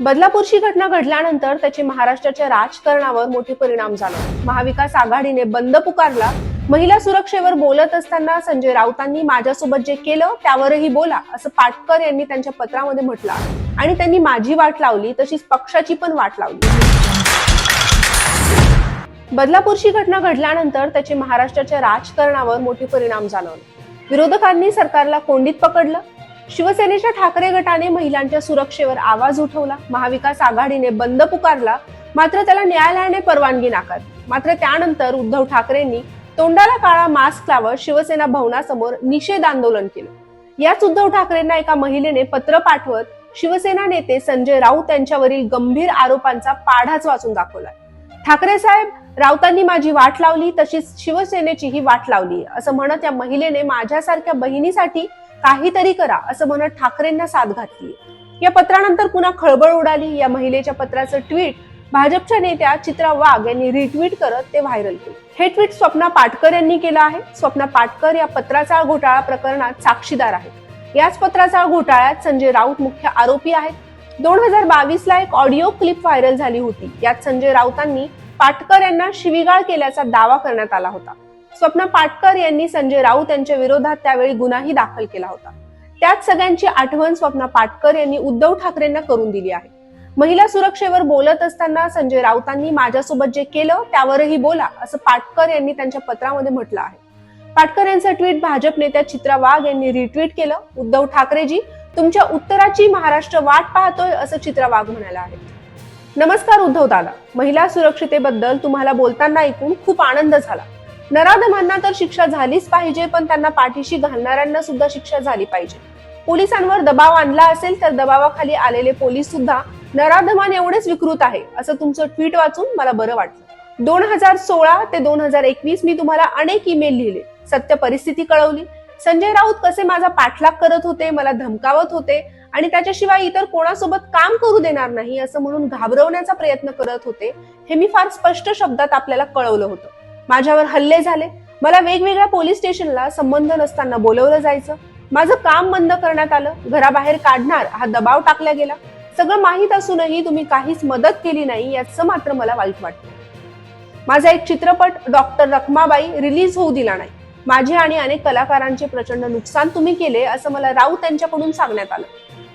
बदलापूरची घटना घडल्यानंतर त्याचे महाराष्ट्राच्या राजकारणावर मोठे परिणाम झाला. महाविकास आघाडीने बंद पुकारला. महिला सुरक्षेवर बोलत असताना संजय राऊतांनी माझ्यासोबत जे केलं त्यावरही बोला असं पाटकर यांनी त्यांच्या पत्रामध्ये म्हटलं आणि त्यांनी माझी वाट लावली तशीच पक्षाची पण वाट लावली. बदलापूरची घटना घडल्यानंतर त्याचे महाराष्ट्राच्या राजकारणावर मोठे परिणाम झाला विरोधकांनी सरकारला कोंडीत पकडलं शिवसेनेच्या ठाकरे गटाने महिलांच्या सुरक्षेवर आवाज उठवला महाविकास आघाडीने बंद पुकारला मात्र त्याला न्यायालयाने परवानगी नाकारली. मात्र त्यानंतर उद्धव ठाकरेंनी तोंडाला काळा मास्क लावत शिवसेना भवनासमोर निषेध आंदोलन केलं. याच उद्धव ठाकरेंना एका महिलेने पत्र पाठवत शिवसेना नेते संजय राऊत यांच्यावरील गंभीर आरोपांचा पाढाच वाचून दाखवला ठाकरे साहेब राऊतांनी माझी वाट लावली तशीच शिवसेनेचीही वाट लावली असं म्हणत या महिलेने माझ्यासारख्या बहिणीसाठी काहीतरी करा असं म्हणत ठाकरेंना साथ घातली. या पत्रानंतर पुन्हा खळबळ उडाली. या महिलेच्या पत्राचं ट्विट भाजपच्या नेत्या चित्रा वाघ यांनी रिट्विट करत ते व्हायरल केले. हे ट्विट स्वप्ना पाटकर यांनी केलं आहे. स्वप्ना पाटकर या पत्राचा घोटाळा प्रकरणात साक्षीदार आहेत. याच पत्राचा घोटाळ्यात संजय राऊत मुख्य आरोपी आहेत. दोन हजार बावीस ला एक ऑडिओ क्लिप व्हायरल झाली होती. यात संजय राऊतांनी पाटकर यांना शिवीगाळ केल्याचा दावा करण्यात आला होता. स्वप्ना पाटकर यांनी संजय राऊत यांच्या विरोधात त्यावेळी गुन्हाही दाखल केला होता. त्यात सगळ्यांची आठवण स्वप्ना पाटकर यांनी उद्धव ठाकरेंना करून दिली आहे. महिला सुरक्षेवर बोलत असताना संजय राऊतांनी माझ्यासोबत जे केलं त्यावरही बोला असं पाटकर यांनी त्यांच्या पत्रामध्ये म्हटलं आहे. पाटकर यांचं ट्विट भाजप नेत्या चित्रा वाघ यांनी रिट्विट केलं. उद्धव ठाकरेजी तुमच्या उत्तराची महाराष्ट्र वाट पाहतोय असं चित्रा वाघ म्हणाला आहे. नमस्कार उद्धव दादा. महिला सुरक्षितेबद्दल तुम्हाला बोलताना ऐकून खूप आनंद झाला. नराधमांना तर शिक्षा झालीच पाहिजे पण त्यांना पाठीशी घालणाऱ्यांना सुद्धा शिक्षा झाली पाहिजे. पोलिसांवर दबाव आणला असेल तर दबावाखाली आलेले पोलीस सुद्धा नराधमान एवढेच विकृत आहे असं तुमचं ट्विट वाचून मला बरं वाटलं. दोन हजार सोळा ते दोन हजार एकवीस मी तुम्हाला अनेक ईमेल लिहिले. सत्य परिस्थिती कळवली. संजय राऊत कसे माझा पाठलाग करत होते मला धमकावत होते आणि त्याच्याशिवाय इतर कोणासोबत काम करू देणार नाही असं म्हणून घाबरवण्याचा प्रयत्न करत होते हे मी फार स्पष्ट शब्दात आपल्याला कळवलं होतं. माझ्यावर हल्ले झाले. मला वेगवेगळ्या पोलीस स्टेशनला संबंध नसताना बोलवलं जायचं. माझं काम बंद करण्यात आलं. घराबाहेर काढणार हा दबाव टाकला गेला. सगळं माहीत असूनही तुम्ही काहीच मदत केली नाही याचं मात्र मला वाईट वाटतं. माझा एक चित्रपट डॉक्टर रखमाबाई रिलीज होऊ दिला नाही. माझे आणि अनेक कलाकारांचे प्रचंड नुकसान तुम्ही केले असं मला राऊत यांच्याकडून सांगण्यात आलं.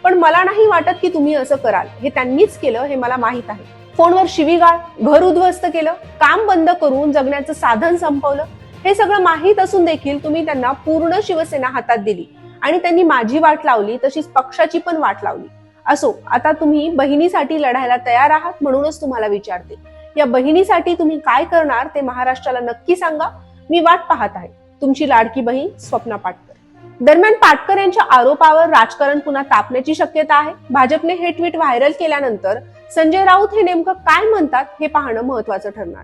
पण मला नाही वाटत की तुम्ही असं कराल. हे त्यांनीच केलं हे मला माहीत आहे. फोनवर शिवीगाळ घर उद्ध्वस्त केलं काम बंद करून जगण्याचं साधन संपवलं हे सगळं माहीत असून देखील तुम्ही त्यांना पूर्ण शिवसेना हातात दिली. आणि त्यांनी माझी वाट लावली तशीच पक्षाची पण वाट लावली. असो आता तुम्ही बहिणीसाठी लढायला तयार आहात म्हणूनच तुम्हाला विचारते. या बहिणीसाठी तुम्ही काय करणार ते महाराष्ट्राला नक्की सांगा. मी वाट पाहत आहे. तुमची लाडकी बहीण स्वप्ना पाटकर. दरम्यान पाटकर यांच्या आरोपावर राजकारण पुन्हा तापण्याची शक्यता आहे. भाजपने हे ट्विट व्हायरल केल्यानंतर संजय राऊत हे नेमकं काय म्हणतात हे पाहणं महत्वाचं ठरणार.